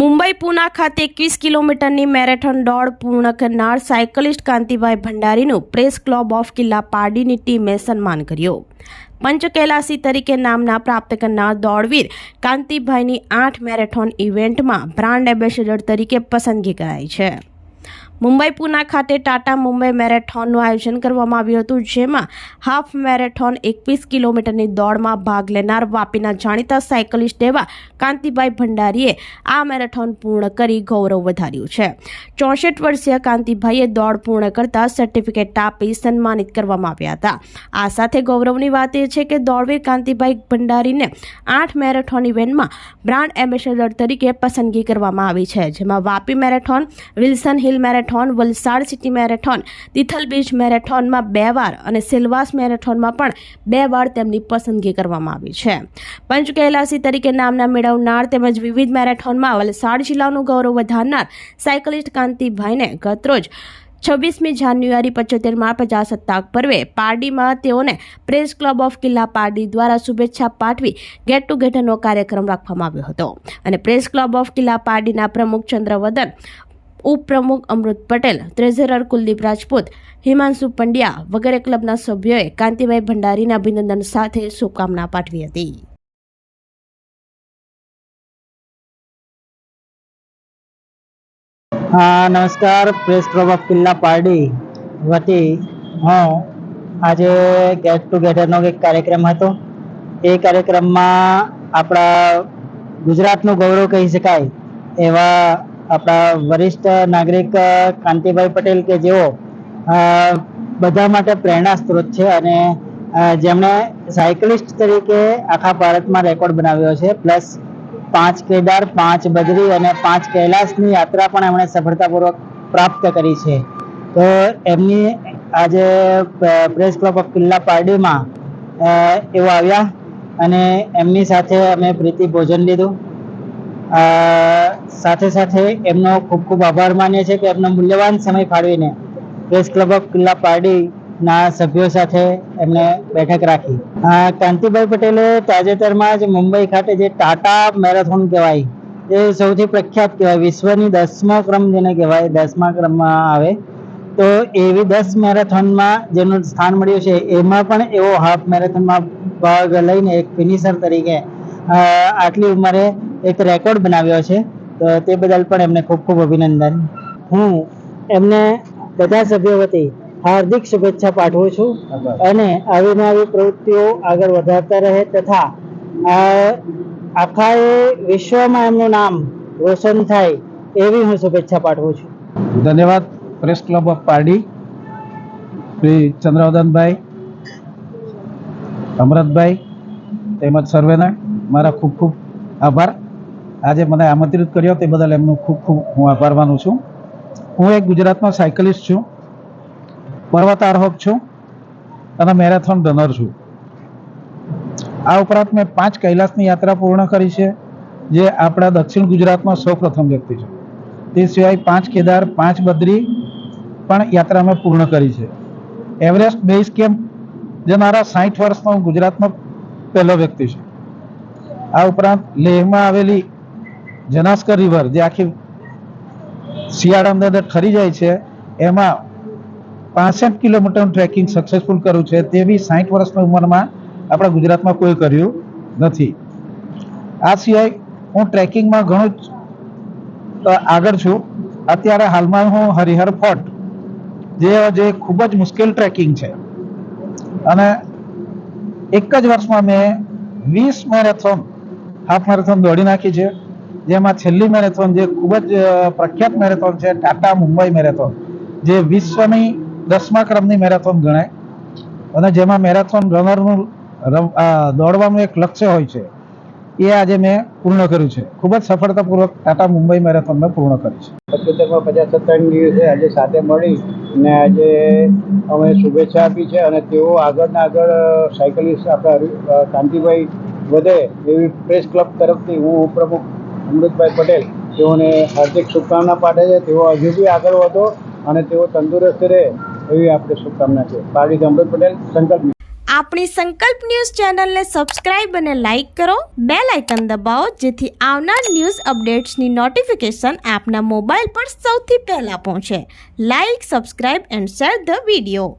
મુંબઈ પુના ખાતે એકવીસ કિલોમીટરની મેરેથોન દોડ પૂર્ણ કરનાર સાયકલિસ્ટ કાંતિભાઈ ભંડારીનું પ્રેસ ક્લબ ઓફ કિલ્લા પારડીની ટીમે સન્માન કર્યું. પંચ કૈલાસી તરીકે નામના પ્રાપ્ત કરનાર દોડવીર કાંતિભાઈની આઠ મેરેથોન ઇવેન્ટમાં બ્રાન્ડ એમ્બેસેડર તરીકે પસંદગી કરાઈ છે. મુંબઈ પુના ખાતે ટાટા મુંબઈ મેરેથોનનું આયોજન કરવામાં આવ્યું હતું, જેમાં હાફ મેરેથોન એકવીસ કિલોમીટરની દોડમાં ભાગ લેનાર વાપીના જાણીતા સાયકલિસ્ટ એવા કાંતિભાઈ ભંડારીએ આ મેરેથોન પૂર્ણ કરી ગૌરવ વધાર્યું છે. ચોસઠ વર્ષીય કાંતિભાઈએ દોડ પૂર્ણ કરતા સર્ટિફિકેટ આપી સન્માનિત કરવામાં આવ્યા હતા. આ સાથે ગૌરવની વાત એ છે કે દોડવીર કાંતિભાઈ ભંડારીને આઠ મેરેથોન ઇવેન્ટમાં બ્રાન્ડ એમ્બેસેડર તરીકે પસંદગી કરવામાં આવી છે, જેમાં Vapi marathon, Wilson hill marathon Valsad city marathon Tithal beach મેરેથોનમાં બે વાર અને સિલવાસ મેરેથોનમાં પણ બે વાર તેમની પસંદગી કરવામાં આવી છે. પંચ કૈલાસી તરીકે નામના મેળવનાર તેમજ વિવિધ મેરેથોનમાં વલસાડ જિલ્લાનું ગૌરવ વધારનાર સાયકલિસ્ટ કાંતિભાઈને ગતરોજ છવ્વીસમી જાન્યુઆરી પંચોતેરમાં પ્રજાસત્તાક પર્વે પારડીમાં તેઓને પ્રેસ ક્લબ ઓફ કિલ્લા પારડી દ્વારા શુભેચ્છા પાઠવી ગેટ ટુગેધરનો કાર્યક્રમ રાખવામાં આવ્યો હતો. અને પ્રેસ ક્લબ ઓફ કિલ્લા પારડીના પ્રમુખ ચંદ્રવદન ઉપપ્રમુખ અમૃત પટેલ, ટ્રેઝરર કુલદીપ રાજપૂત, હિમાંશુ પંડ્યા વગેરે ક્લબના સભ્યોએ કાંતિભાઈ ભંડારીના અભિનંદન સાથે શુભકામના પાઠવી હતી. હા, નમસ્કાર. Press club of Killa Pardi વતી હું આજે ગેટ ટુગેધરનો એક કાર્યક્રમ હતો. એ કાર્યક્રમમાં આપણા ગુજરાતનું ગૌરવ કહી શકાય એવા આપણા વરિષ્ઠ નાગરિક કાંતિભાઈ પટેલ કે જેઓ બધા માટે પ્રેરણા સ્ત્રોત છે અને જેમણે સાયકલિસ્ટ તરીકે આખા ભારતમાં રેકોર્ડ બનાવ્યો છે, પ્લસ પાંચ કેદાર, પાંચ બદ્રી અને પાંચ કૈલાસની યાત્રા પણ એમણે સફળતાપૂર્વક પ્રાપ્ત કરી છે. તો એમની આજે પ્રેસ ક્લબ ઓફ કિલ્લા પારડીમાં એવો આવ્યા અને એમની સાથે અમે પ્રીતિ ભોજન લીધું. સાથે સાથે એમનો ખૂબ ખૂબ આભાર માનીએ છીએ કે એમનો મૂલ્યવાન સમય ફાળવીને પ્રેસ ક્લબ ઓફ કિલ્લા પાર્ટીના સભ્યો સાથે એમને બેઠક રાખી. કાંતિભાઈ પટેલે તાજેતરમાં જ મુંબઈ ખાતે જે ટાટા મેરેથોન કહેવાય, એ સૌથી પ્રખ્યાત કહેવાય, વિશ્વની દસમો ક્રમ જેને કહેવાય, દસમા ક્રમમાં આવે. તો એવી દસ મેરેથોનમાં જેનું સ્થાન મળ્યું છે, એમાં પણ એવો હાફ મેરેથોનમાં ભાગ લઈને એક ફિનિશર તરીકે આટલી ઉંમરે એક રેકોર્ડ બનાવ્યો છે. તો તે બદલ પણ એમને ખૂબ ખૂબ અભિનંદન. હું એમને બધા સભ્યો વતી હાર્દિક શુભેચ્છા પાઠવું છું અને આવી આવી પ્રવૃત્તિઓ આગળ વધારતા રહે તથા આખા વિશ્વમાં એમનું નામ રોશન થાય એવી હું શુભેચ્છા પાઠવું છું. ધન્યવાદ, press club of Pardi, Shri Chandravadanbhai, Amratbhai, તેમજ સર્વેને. મારા ખૂબ ખૂબ આભાર. આજે મને આમંત્રિત કર્યો તે બદલ એમનું ખૂબ ખૂબ હું આભાર માનું છું. હું એક ગુજરાતનો સાયકલિસ્ટ છું પર્વત આરોહક છું અને મેરેથોન રનર છું. આ ઉપરાંત મેં પાંચ કૈલાસની યાત્રા પૂર્ણ કરી છે, જે આપણા દક્ષિણ ગુજરાતમાં સૌ પ્રથમ વ્યક્તિ છે. તે સિવાય પાંચ કેદાર, પાંચ બદ્રી પણ યાત્રા મેં પૂર્ણ કરી છે. એવરેસ્ટ બેઝ કેમ્પ, જે મારા સાઠ વર્ષનો ગુજરાતનો પહેલો વ્યક્તિ છું. આ ઉપરાંત લેહમાં આવેલી જનાસ્કર રિવર જે આખી શિયાળાની અંદર ઠરી જાય છે, એમાં પાસઠ કિલોમીટરનું ટ્રેકિંગ સક્સેસફુલ કર્યું છે. તે બી સાઠ વર્ષની ઉંમરમાં આપણા ગુજરાતમાં કોઈ કર્યું નથી. આ સિવાય હું ટ્રેકિંગમાં ઘણું આગળ છું. અત્યારે હાલમાં હું હરિહર ફોર્ટ, જે જે ખૂબ જ મુશ્કેલ ટ્રેકિંગ છે. અને એક જ વર્ષમાં મેં વીસ મેરેથોન હાફ મેરેથોન દોડી નાખી છે. જેમાં છેલ્લી મેરેથોન જે ખૂબ જ પ્રખ્યાત મેરેથોન છે, ટાટા મુંબઈ મેરેથોન, જે વિશ્વની દસમા ક્રમની મેરેથોન ગણાય. અને જેમાં મેરેથોન રનરનું દોડવાનું એક લક્ષ્ય હોય છે. એ આજે મેં પૂર્ણ કર્યું છે. ખૂબ જ સફળતાપૂર્વક ટાટા મુંબઈ મેરેથોન મેં પૂર્ણ કરી છે. પંચોતેરમાં પ્રજાસત્તાક દિવસે આજે સાથે મળી ને આજે અમે શુભેચ્છા આપી છે અને તેઓ આગળના આગળ સાયકલિસ્ટ આપણા કાંતિભાઈ વધે એવી પ્રેસ ક્લબ તરફથી હું પ્રમુખ અમૃતભાઈ પટેલ, તેઓને હાર્દિક શુભકામના પાઠવે છે. તેઓ હજુ બી આગળ વધો અને તેઓ તંદુરસ્ત રહે એવી આપણે શુભકામના છે. પાડી અમૃત પટેલ, સંકલ્પ આપણી સંકલ્પ ન્યૂઝ ચેનલને સબસ્ક્રાઇબ અને લાઇક કરો. બે લાઇકન દબાવો, જેથી આવનાર ન્યૂઝ અપડેટ્સની નોટિફિકેશન આપના મોબાઈલ પર સૌથી પહેલાં પહોંચે. Like, subscribe and share the video.